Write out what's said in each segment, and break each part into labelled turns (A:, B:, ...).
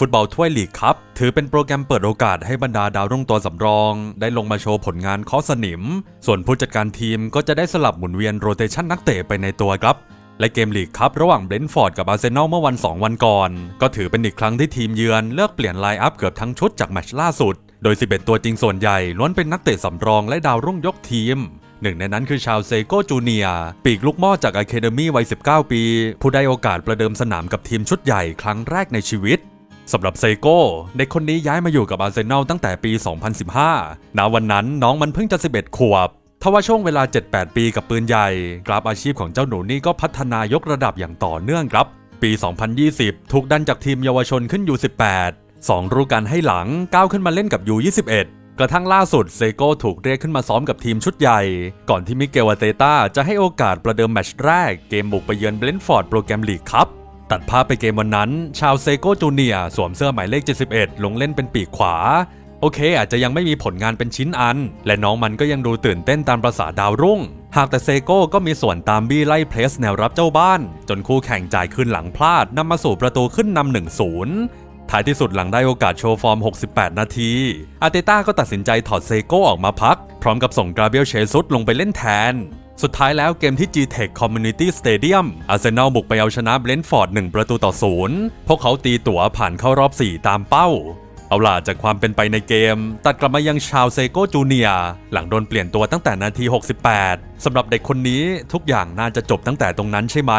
A: ฟุตบอลถ้วยลีกครับ ถือเป็นโปรแกรมเปิดโอกาสให้บรรดาดาวรุ่งตัวสำรอง ได้ลงมาโชว์ผลงานเคอสนิม ส่วนผู้จัดการทีมก็จะได้สลับหมุนเวียนโรเตชันนักเตะไปในตัวครับและเกมลีกครับระหว่างเบรนท์ฟอร์ดกับอาร์เซนอลเมื่อวัน 2 วันก่อน ก็ถือเป็นอีกครั้งที่ทีมเยือนเลือกเปลี่ยนไลน์อัพเกือบทั้งชุดจากแมตช์ล่าสุด โดย 11 ตัวจริงส่วนใหญ่ล้วนเป็นนักเตะสำรองและดาวรุ่งยกทีม หนึ่งในนั้นคือชาวเซโกจูเนียปีกลูกม่อจากอะเคเดมี่วัย 19 ปี ผู้ได้โอกาสประเดิมสนามกับทีมชุดใหญ่ครั้งแรกในชีวิต สำหรับเซโก้เด็กคนนี้ย้ายมาอยู่กับอาร์เซนอลตั้งแต่ปี 2015 ณ วันนั้นน้องมันเพิ่งจะ 11 ขวบทว่าช่วงเวลา 7-8 ปีกับปืนใหญ่ กราฟอาชีพของเจ้าหนูนี่ก็พัฒนายกระดับอย่างต่อเนื่องครับ ปี 2020 ถูกดันจากทีมเยาวชนขึ้น U18 2ฤดูกาลให้หลังก้าวขึ้นมาเล่นกับ U21 กระทั่งล่าสุดเซโก้ถูกเรียกขึ้นมาซ้อมกับทีมชุดใหญ่ ก่อนที่มิเกลอาเตต้าจะให้โอกาสประเดิมแมตช์แรกเกมบุกไปเยือนเบรนฟอร์ดโปรแกรมลีกครับ ตัดภาพไปเกมวันนั้น ชาวเซโกจูเนียสวมเสื้อหมายเลข 71 ลงเล่นเป็นปีกขวา โอเค อาจจะยังไม่มีผลงานเป็นชิ้นอัน และน้องมันก็ยังดูตื่นเต้นตามประษาดาวรุ่ง หากแต่เซโก้ก็มีส่วนตามบี้ไล่เพลสแนวรับเจ้าบ้าน จนคู่แข่งจ่ายคืนหลังพลาดนำมาสู่ประตูขึ้นนำ1-0ท้ายที่สุดหลังได้โอกาสโชว์ฟอร์ม 68 นาที อาร์เตต้าก็ตัดสินใจถอดเซโก้ออกมาพัก พร้อมกับส่งกราเบรียลเชซุสลงไปเล่นแทน สุดท้ายแล้วเกมที่ G-Tech Community Stadium อาร์เซนอลบุกไปเอาชนะเบรนท์ฟอร์ด 1 ประตูต่อศูนย์พวกเขาตีตั๋วผ่านเข้ารอบ 4 ตามเป้า เอาล่ะจากความเป็นไปในเกม ตัดกลับมายังชาวเซโกจูเนียร์หลังโดนเปลี่ยนตัวตั้งแต่นาที 68 สำหรับเด็กคนนี้ทุกอย่างน่าจะจบตั้งแต่ตรงนั้นใช่ไหม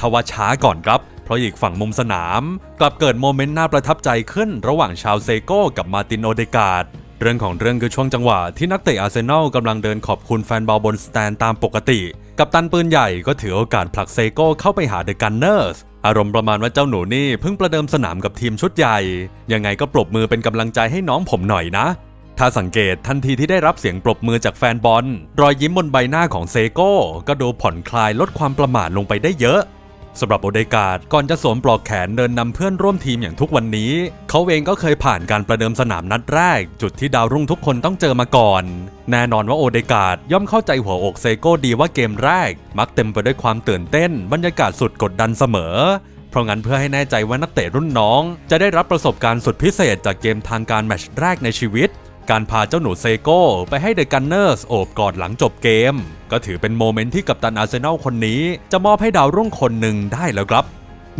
A: ทว่าช้าก่อนครับ เพราะอีกฝั่งมุมสนาม กลับเกิดโมเมนต์น่าประทับใจขึ้นระหว่างชาวเซโก้กับมาตินโอเดกาด เรื่องของเรื่องคือช่วงจังหวะที่นักเตะอาร์เซนอลกำลังเดินขอบคุณแฟนบอลบนสแตนตามปกติ กับตันปืนใหญ่ก็ถือโอกาสผลักเซโก้เข้าไปหาเดอะกันเนอร์สอารมณ์ประมาณว่าเจ้าหนูนี่เพิ่งประเดิมสนามกับทีมชุดใหญ่ ยังไงก็ปรบมือเป็นกำลังใจให้น้องผมหน่อยนะ ถ้าสังเกตทันทีที่ได้รับเสียงปรบมือจากแฟนบอล รอยยิ้มบนใบหน้าของเซโก้ก็ดูผ่อนคลายลดความประหม่าลงไปได้เยอะ สำหรับโอเดกาดก่อนจะสวมปลอกแขนเดินนำเพื่อนร่วมทีมอย่างทุกวันนี้ เขาเองก็เคยผ่านการประเดิมสนามนัดแรก จุดที่ดาวรุ่งทุกคนต้องเจอมาก่อน แน่นอนว่าโอเดกาดย่อมเข้าใจหัวอกเซโก้ดีว่าเกมแรก มักเต็มไปด้วยความตื่นเต้น บรรยากาศสุดกดดันเสมอเพราะงั้นเพื่อให้แน่ใจว่านักเตะรุ่นน้อง จะได้รับประสบการณ์สุดพิเศษจากเกมทางการแมตช์แรกในชีวิต การพาเจ้าหนูเซโก้ไปให้เดอะกันเนอร์สโอบกอดหลังจบเกม ก็ถือเป็นโมเมนต์ที่กัปตันอาร์เซนอลคนนี้จะมอบให้ดาวรุ่งคนหนึ่งได้แล้วครับ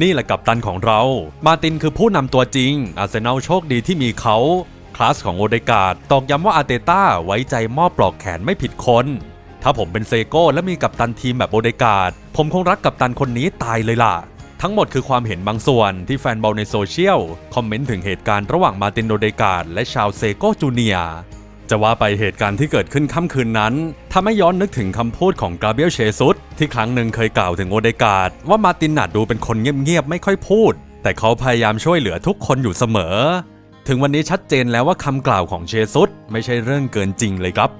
A: นี่แหละกัปตันของเรา มาตินคือผู้นำตัวจริง อาร์เซนอลโชคดีที่มีเขา คลาสของโอเดกาดตอกย้ำว่าอาเตต้าไว้ใจมอบปลอกแขนไม่ผิดคน ถ้าผมเป็นเซโก้และมีกัปตันทีมแบบโอเดกาดผมคงรักกัปตันคนนี้ตายเลยล่ะ ทั้งหมดคือความเห็นบางส่วนที่แฟนบอลในโซเชียล คอมเมนต์ถึงเหตุการณ์ระหว่างมาตินโอเดกาดและชาวเซโกจูเนียจะว่าไปเหตุการณ์ที่เกิดขึ้นค่ำคืนนั้นทำให้ย้อนนึกถึงคำพูดของกาเบรียลเชซุสที่ครั้งหนึ่งเคยกล่าวถึงโอเดกาดว่ามาตินนาดดูเป็นคนเงียบๆไม่ค่อยพูด แต่เขาพยายามช่วยเหลือทุกคนอยู่เสมอ ถึงวันนี้ชัดเจนแล้วว่าคำกล่าวของเชซุสไม่ใช่เรื่องเกินจริงเลยครับ